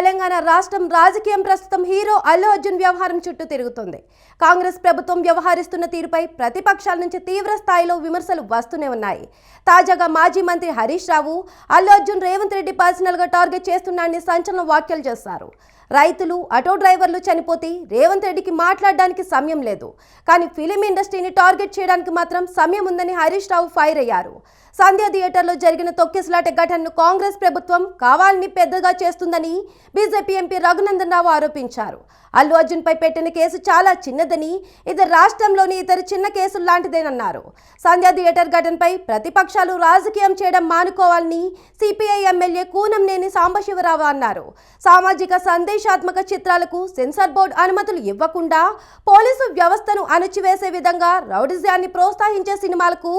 తెలంగాణ రాష్ట్రం రాజకీయం ప్రస్తుతం హీరో అల్లు అర్జున్ వ్యవహారం చుట్టూ తిరుగుతుంది. కాంగ్రెస్ ప్రభుత్వం వ్యవహరిస్తున్న తీరుపై ప్రతిపక్షాల నుంచి తీవ్ర స్థాయిలో విమర్శలు వస్తూనే ఉన్నాయి. తాజాగా మాజీ మంత్రి హరీష్ రావు అల్లు అర్జున్ రేవంత్ రెడ్డి పర్సనల్గా టార్గెట్ చేస్తున్నాడని సంచలన వ్యాఖ్యలు చేశారు. రైతులు ఆటో డ్రైవర్లు చనిపోతే రేవంత్ రెడ్డికి మాట్లాడడానికి సమయం లేదు. కానీ ఫిలిం ఇండస్ట్రీని టార్గెట్ చేయడానికి మాత్రం సమయం ఉందని హరీష్ రావు ఫైర్ అయ్యారు. సంధ్య థియేటర్లో జరిగిన తొక్కిసలాట ఘటనను కాంగ్రెస్ ప్రభుత్వం కావాలని పెద్దగా చేస్తుందని బీజేపీ ఎంపీ రఘునందన్ రావు ఆరోపించారు. అల్లు అర్జున్పై పెట్టిన కేసు చాలా చిన్నదని ఇది రాష్ట్రంలోని ఇతర చిన్న కేసులు లాంటిదేనన్నారు. సంధ్య థియేటర్ ఘటనపై ప్రతిపక్షాలు రాజకీయం చేయడం మానుకోవాలని సిపిఐ ఎమ్మెల్యే కూనంనేని సాంబశివరావు అన్నారు. సామాజిక సందేశాత్మక చిత్రాలకు సెన్సార్ బోర్డు అనుమతులు ఇవ్వకుండా పోలీసు వ్యవస్థను అణచివేసే విధంగా రౌడిజాన్ని ప్రోత్సహించే సినిమాలకు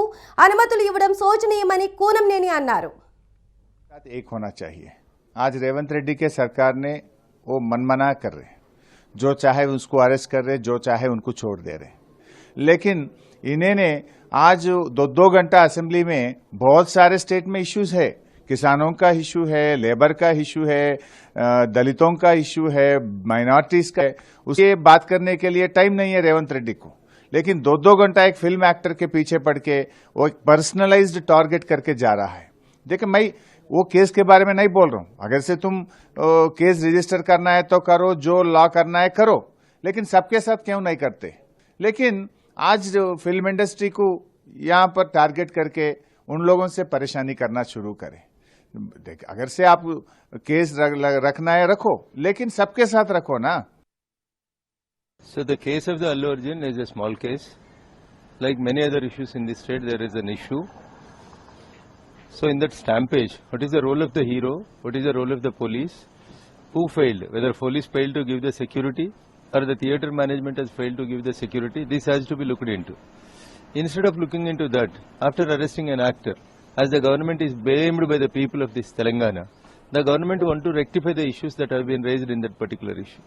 అనుమతులు ఇవ్వడం శోచనీయమని కూనంనేని అన్నారు साथ एक होना चाहिए आज रेवंत रेड्डी के सरकार ने वो मनमना कर रहे जो चाहे उसको अरेस्ट कर रहे जो चाहे उनको छोड़ दे रहे लेकिन इन्हें ने आज दो दो घंटा असेंबली में बहुत सारे स्टेट में इश्यूज है किसानों का इशू है लेबर का इशू है अ, दलितों का इशू है माइनॉरिटीज का है उसके बात करने के लिए टाइम नहीं है रेवंत रेड्डी को लेकिन दो दो घंटा एक फ़िल्म एक्टर के पीछे पड़ के वो एक पर्सनलाइज्ड टारगेट करके जा रहा है। देखिए मैं वो केस के बारे में नहीं बोल रहा हूँ। अगर से तुम अ, केस रजिस्टर करना है तो करो जो लॉ करना है करो। लेकिन सबके साथ क्यों नहीं करते? लेकिन आज जो फ़िल्म इंडस्ट्री को यहाँ पर टारगेट करके उन लोगों से परेशानी करना शुरू करें। देख अगर से आप केस रख, रखना है रखो। लेकिन सबके साथ रखो ना। So the case of the Allu Arjun is a small case. Like many other issues in the state, there is an issue. So in that stampage, what is the role of the hero? What is the role of the police? Who failed? Whether police failed to give the security or the theatre management has failed to give the security, this has to be looked into. Instead of looking into that, after arresting an actor, as the government is blamed by the people of this Telangana, the government want to rectify the issues that have been raised in that particular issue.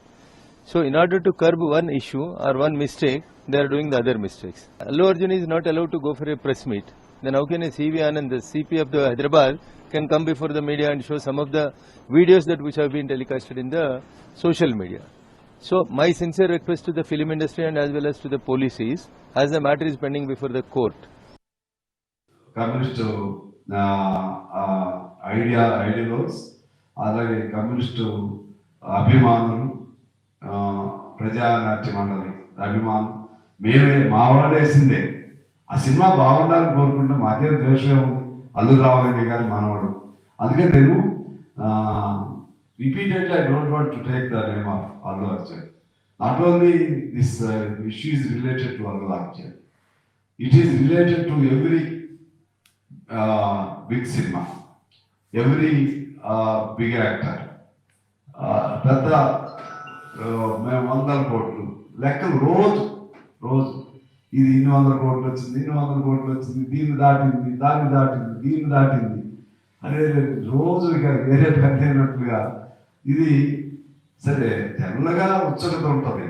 So in order to curb one issue or one mistake, they are doing the other mistakes. Allu Arjun is not allowed to go for a press meet. Then how can a CV Anand, the CP of the Hyderabad, can come before the media and show some of the videos that which have been telecasted in the social media. So my sincere request to the film industry and as well as to the police is, as the matter is pending before the court, communist ఆ, ఆ, idea ఐడియలోస్ అలాగే communist అభిమానులు ఆ, ప్రజానాట్య మండలి అభిమానం మేమే మా వాళ్ళు వేసిందే. ఆ సినిమా బాగుండాలని కోరుకుంటే మాకే ద్వేషం ఉంది అల్లు రావాలని కానీ మనవాడు. అందుకే నేను repeatedly I don't want to take the name of Allu Arjun. Not only this issue is related to Allu Arjun it is related to every big cinema every big actor పెద్ద మేము వందల కోట్లు. లెక్కలు రోజు రోజు. ఇది ఇన్ని వందల కోట్లు వచ్చింది ఇన్ని వందల కోట్లు వచ్చింది దీన్ని దాటింది దాన్ని దాటింది దీన్ని దాటింది. అనే రోజు ఇక వేరే పెద్ద అయినట్లుగా ఇది సరే తెల్లగా ఉత్సుకత ఉంటుంది.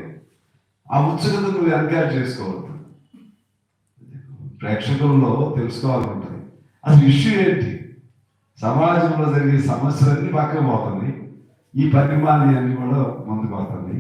ఆ ఉత్సుకత నువ్వు ఎంకరేజ్ చేసుకోవద్దు. ప్రేక్షకుల్లో తెలుసుకోవాలనుంటుంది అసలు ఇష్యూ ఏంటి? సమాజంలో జరిగే సమస్యలన్నీ పక్కన పోతుంది ఈ పరిమాణి కూడా ముందుకు వస్తుంది